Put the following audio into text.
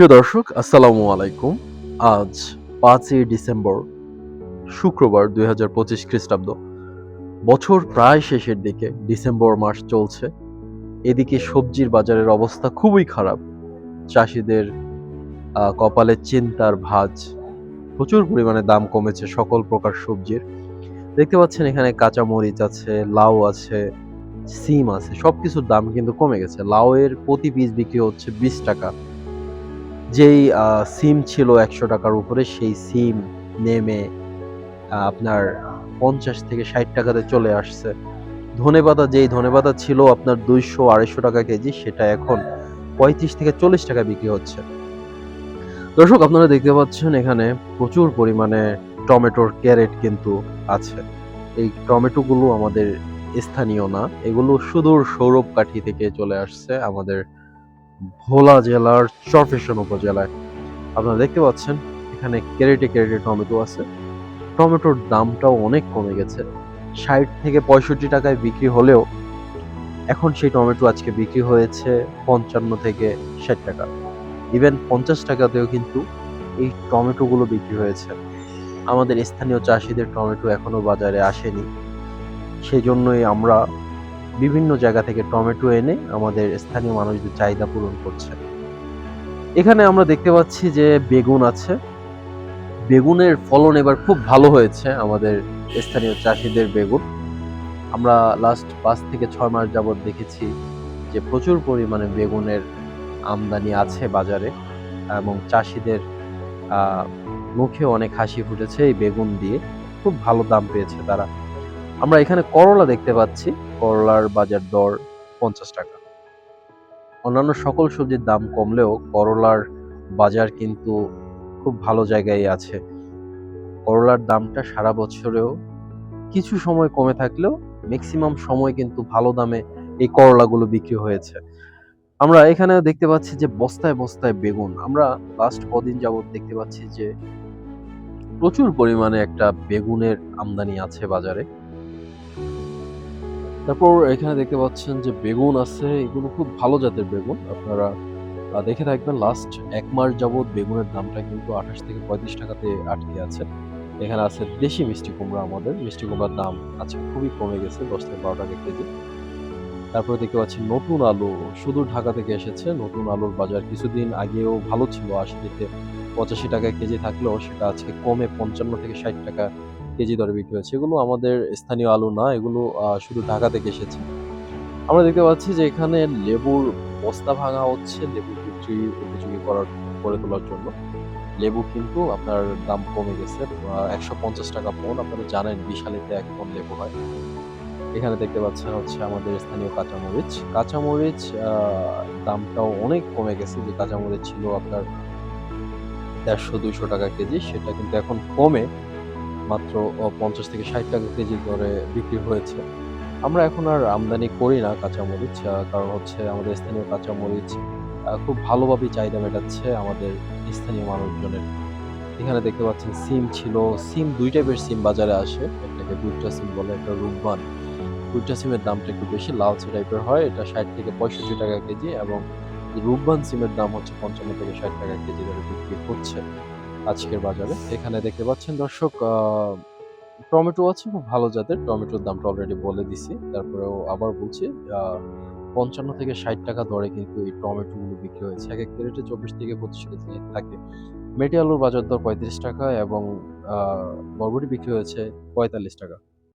প্রিয় দর্শক, আসসালামু আলাইকুম। আজ পাঁচই ডিসেম্বর, শুক্রবার দুই হাজার পঁচিশ খ্রিস্টাব্দ। বছর প্রায় শেষের দিকে, ডিসেম্বর মাস চলছে। এদিকে সবজির বাজারের অবস্থা খুবই খারাপ। চাষিদের কপালে চিন্তার ভাজ। প্রচুর পরিমাণে দাম কমেছে সকল প্রকার সবজির। দেখতে পাচ্ছেন এখানে কাঁচা মরিচ আছে, লাউ আছে, সিম আছে সব কিছুর দাম কিন্তু কমে গেছে। লাউয়ের প্রতি পিস বিক্রি হচ্ছে বিশ টাকা। যেই সিম ছিল একশো টাকার উপরে, সেই সিম নেমে আপনার পঞ্চাশ থেকে ষাট টাকাতে চলে আসছে। ধনেপাতা, যেই ধনেপাতা ছিল আপনার দুইশো আড়াইশো টাকা কেজি, সেটা এখন পঁয়ত্রিশ থেকে চল্লিশ টাকা বিক্রি হচ্ছে। দর্শক, আপনারা দেখতে পাচ্ছেন এখানে প্রচুর পরিমাণে টমেটোর ক্যারেট কিন্তু আছে। এই টমেটোগুলো আমাদের স্থানীয় না, এগুলো সুদূর সৌরভ কাঠি থেকে চলে আসছে আমাদের ভোলা জেলার চরফেশন উপজেলায়। আপনারা দেখতে পাচ্ছেন, এখানে ক্যারেটে ক্যারেটে টমেটো আছে। টমেটোর দামটাও অনেক কমে গেছে। ষাট থেকে পঁয়ষট্টি টাকায় বিক্রি হলেও এখন সেই টমেটো আজকে বিক্রি হয়েছে পঞ্চান্ন থেকে ষাট টাকা। ইভেন পঞ্চাশ টাকাতেও কিন্তু এই টমেটোগুলো বিক্রি হয়েছে। আমাদের স্থানীয় চাষিদের টমেটো এখনও বাজারে আসেনি। সেই জন্যই আমরা বিভিন্ন জায়গা থেকে টমেটো এনে আমাদের স্থানীয় মানুষদের চাহিদা পূরণ করছে। এখানে আমরা দেখতে পাচ্ছি যে বেগুন আছে। বেগুনের ফলন এবার খুব ভালো হয়েছে আমাদের স্থানীয় চাষিদের বেগুন। আমরা লাস্ট পাঁচ থেকে ছয় মাস যাবত দেখেছি যে প্রচুর পরিমাণে বেগুনের আমদানি আছে বাজারে এবং চাষিদের মুখে অনেক হাসি ফুটেছে এই বেগুন দিয়ে। খুব ভালো দাম পেয়েছে তারা। আমরা এখানে করলা দেখতে পাচ্ছি। করলার বাজার দর পঞ্চাশ টাকা। অন্যান্য সকল সবজির দাম কমলেও করলার বাজার কিন্তু খুব ভালো জায়গায় আছে। করলার দামটা সারা বছরেও কিছু সময় কমে থাকলেও ম্যাক্সিমাম সময় কিন্তু ভালো দামে এই করলাগুলো বিক্রি হয়েছে। আমরা এখানে দেখতে পাচ্ছি যে বস্তায় বস্তায় বেগুন। আমরা লাস্ট কদিন যাবত দেখতে পাচ্ছি যে প্রচুর পরিমাণে একটা বেগুনের আমদানি আছে বাজারে। তারপর এখানে দেখতে পাচ্ছেন যে বেগুন আছে, এগুলো খুব ভালো জাতের বেগুন। আপনারা দেখে থাকবেন লাস্ট এক মাস যাবত বেগুনের দামটা কিন্তু আঠাশ থেকে পঁয়ত্রিশ টাকাতে আটকে আছে। এখানে আছে দেশি মিষ্টি কুমড়া আমাদের। মিষ্টি কুমড়ার দাম আছে, খুবই কমে গেছে, দশ থেকে বারো টাকা কেজি। তারপরে দেখতে পাচ্ছি নতুন আলু, শুধু ঢাকা থেকে এসেছে। নতুন আলুর বাজার কিছুদিন আগেও ভালো ছিল, আশি থেকে পঁচাশি টাকা কেজি থাকলেও সেটা আজকে কমে পঞ্চান্ন থেকে ষাট টাকা কেজি দরে বিক্রি হচ্ছে। এগুলো আমাদের স্থানীয় আলু না, এগুলো শুধু ঢাকা থেকে এসেছে। আমরা দেখতে পাচ্ছি যে এখানে লেবুর বস্তা ভাঙা হচ্ছে, লেবু বিক্রি উপযোগী করার, করে তোলার জন্য। লেবু কিন্তু আপনার দাম কমে গেছে একশো পঞ্চাশ টাকা পণ আপনারা জানেন বিশালিতে এক পণ লেবু হয়। এখানে দেখতে পাচ্ছেন হচ্ছে আমাদের স্থানীয় কাঁচামরিচ। কাঁচামরিচ দামটাও অনেক কমে গেছে, যে কাঁচামরিচ ছিল আপনার দেড়শো দুইশো টাকা কেজি, সেটা কিন্তু এখন কমে। মাত্র পঞ্চাশ থেকে ষাট টাকা কেজি দরে বিক্রি হয়েছে। আমরা এখন আর আমদানি করি না কাঁচামরিচ কারণ হচ্ছে আমাদের স্থানীয় কাঁচামরিচ খুব ভালোভাবেই চাহিদা মেটাচ্ছে আমাদের স্থানীয় মানুষজনের। এখানে দেখতে পাচ্ছেন সিম ছিল, সিম দুই টাইপের সিম বাজারে আসে, একটাকে দুইটা সিম বলে, একটা রূপবান। দুইটা সিমের দামটা একটু বেশি, লালচে টাইপের হয়, এটা ষাট থেকে পঁয়ষট্টি টাকা কেজি এবং রূপবান সিমের দাম হচ্ছে পঞ্চান্ন থেকে ষাট টাকা কেজি দরে বিক্রি হচ্ছে। আজকের বাজারে। এখানে দেখতে পাচ্ছেন দর্শক টমেটো আছে, খুব ভালো জাতের। টমেটোর দামটা অলরেডি বলে দিছি। তারপরেও আবার বলছি পঞ্চান্ন থেকে ষাট টাকা দরে কিন্তু এই টমেটোগুলো বিক্রি হয়েছে। এক এক ক্যারেটে চব্বিশ থেকে পঁচিশ কেজি থাকে। মেটি আলুর বাজার দর পঁয়ত্রিশ টাকা এবং বরবটি বিক্রি হয়েছে পঁয়তাল্লিশ টাকা।